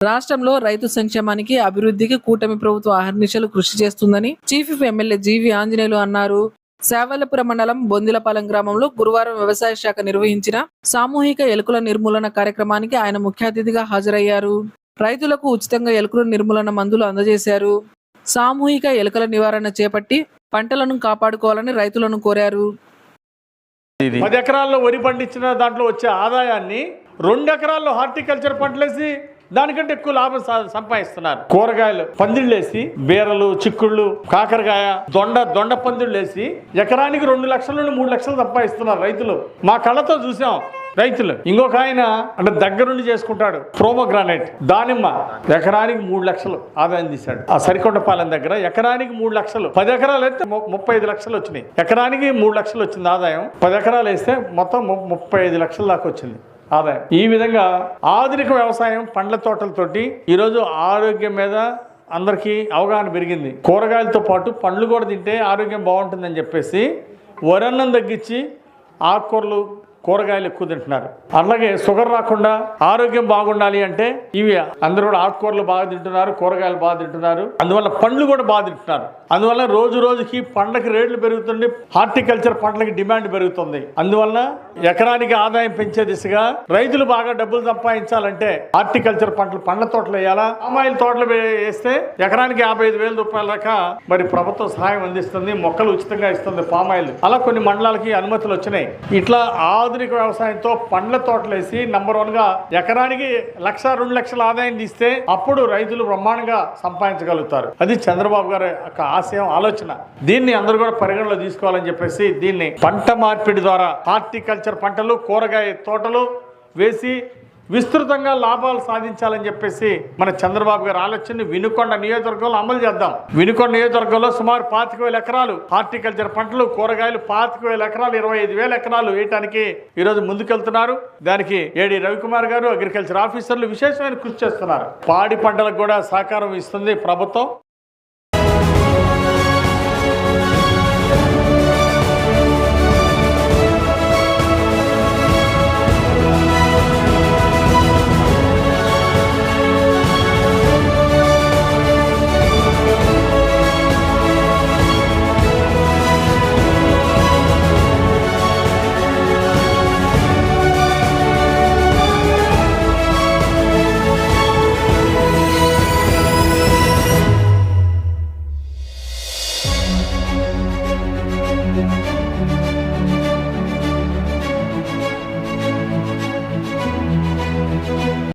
రాష్ట్రంలో రైతు సంక్షేమానికి అభివృద్ధికి కూటమి ప్రభుత్వం అహర్నిశలు కృషి చేస్తుందని చీఫ్ ఎమ్మెల్యే జీవి ఆంజనేయులు అన్నారు. సేవలపురం మండలం బొందిలపాలెం గ్రామంలో గురువారం వ్యవసాయ శాఖ నిర్వహించిన సామూహిక ఎలుకల నిర్మూలన కార్యక్రమానికి ఆయన ముఖ్య అతిథిగా హాజరయ్యారు. రైతులకు ఉచితంగా ఎలుకల నిర్మూలన మందులు అందజేశారు. సామూహిక ఎలుకల నివారణ చేపట్టి పంటలను కాపాడుకోవాలని రైతులను కోరారు. పది ఎకరాల్లో వరి పండించిన దాంట్లో వచ్చే ఆదాయాన్ని రెండు ఎకరాల్లో హార్టికల్చర్ పంటలేసి దానికంటే ఎక్కువ లాభం సంపాదిస్తున్నారు. కూరగాయలు పందిళ్ళేసి బీరలు చిక్కుళ్ళు కాకరకాయ దొండ దొండ పందిళ్ళేసి ఎకరానికి రెండు లక్షల నుండి మూడు లక్షలు సంపాదిస్తున్నారు రైతులు. మా కళ్ళతో చూసాం రైతులు. ఇంకొక ఆయన అంటే దగ్గరుండి చేసుకుంటాడు ప్రోమోగ్రానైట్ దానిమ్మ. ఎకరానికి మూడు లక్షలు ఆదాయం తీశాడు. ఆ సరికొండపాలెం దగ్గర ఎకరానికి మూడు లక్షలు. పది ఎకరాలు అయితే ము- ముప్పై ఐదు లక్షలు వచ్చినాయి. ఎకరానికి మూడు లక్షలు వచ్చింది ఆదాయం. పది ఎకరాలు వేస్తే మొత్తం ము- ముప్పై ఐదు లక్షల దాకా వచ్చింది. ఆదాయం ఈ విధంగా ఆధునిక వ్యవసాయం పండ్ల తోటలతోటి ఈరోజు ఆరోగ్యం మీద అందరికీ అవగాహన పెరిగింది. కూరగాయలతో పాటు పండ్లు కూడా తింటే ఆరోగ్యం బాగుంటుందని చెప్పేసి వరన్నం తగ్గించి ఆకుకూరలు కూరగాయలు ఎక్కువ తింటున్నారు. అలాగే షుగర్ రాకుండా ఆరోగ్యం బాగుండాలి అంటే ఇవి అందరూ కూడా ఆకుకూరలు బాగా తింటున్నారు కూరగాయలు బాగా తింటున్నారు. అందువల్ల పండ్లు కూడా బాగా తింటున్నారు. అందువల్ల రోజు రోజుకి పండ్లకి రేట్లు పెరుగుతుంది హార్టికల్చర్ పంటలకి డిమాండ్ పెరుగుతుంది. అందువల్ల ఎకరానికి ఆదాయం పెంచే దిశగా రైతులు బాగా డబ్బులు సంపాదించాలంటే హార్టికల్చర్ పంటలు పండ్ల తోటలు వేయాలా? అమ్మాయిల తోటలు వేస్తే ఎకరానికి యాభై ఐదు వేల రూపాయల దాకా మరి ప్రభుత్వం సహాయం అందిస్తుంది మొక్కలు ఉచితంగా ఇస్తుంది పామాయిల్. అలా కొన్ని మండలాలకి అనుమతులు వచ్చినాయి. ఇట్లా ఆధునిక వ్యవసాయంతో పండ్ల తోటలు వేసి నంబర్ వన్గా ఎకరానికి లక్ష రెండు లక్షల ఆదాయం తీస్తే అప్పుడు రైతులు బ్రహ్మాండంగా సంపాదించగలుగుతారు. అది చంద్రబాబు గారి యొక్క ఆశయం ఆలోచన. దీన్ని అందరూ కూడా పరిగణలో తీసుకోవాలని చెప్పేసి దీన్ని పంట మార్పిడి ద్వారా హార్టికల్చర్ పంటలు కూరగాయ తోటలు వేసి విస్తృతంగా లాభాలు సాధించాలని చెప్పేసి మన చంద్రబాబు గారు ఆలోచన వినుకొండ నియోజకవర్గంలో అమలు చేద్దాం. వినుకొండ నియోజకవర్గంలో సుమారు పాతిక వేల ఎకరాలు హార్టికల్చర్ పంటలు కూరగాయలు పాతిక వేల ఎకరాలు ఇరవై ఐదు వేల ఎకరాలు వేయటానికి ఈరోజు ముందుకెళ్తున్నారు. దానికి ఏడి రవికుమార్ గారు అగ్రికల్చర్ ఆఫీసర్లు విశేషమైన కృషి చేస్తున్నారు. పాడి పంటలకు కూడా సహకారం ఇస్తుంది ప్రభుత్వం.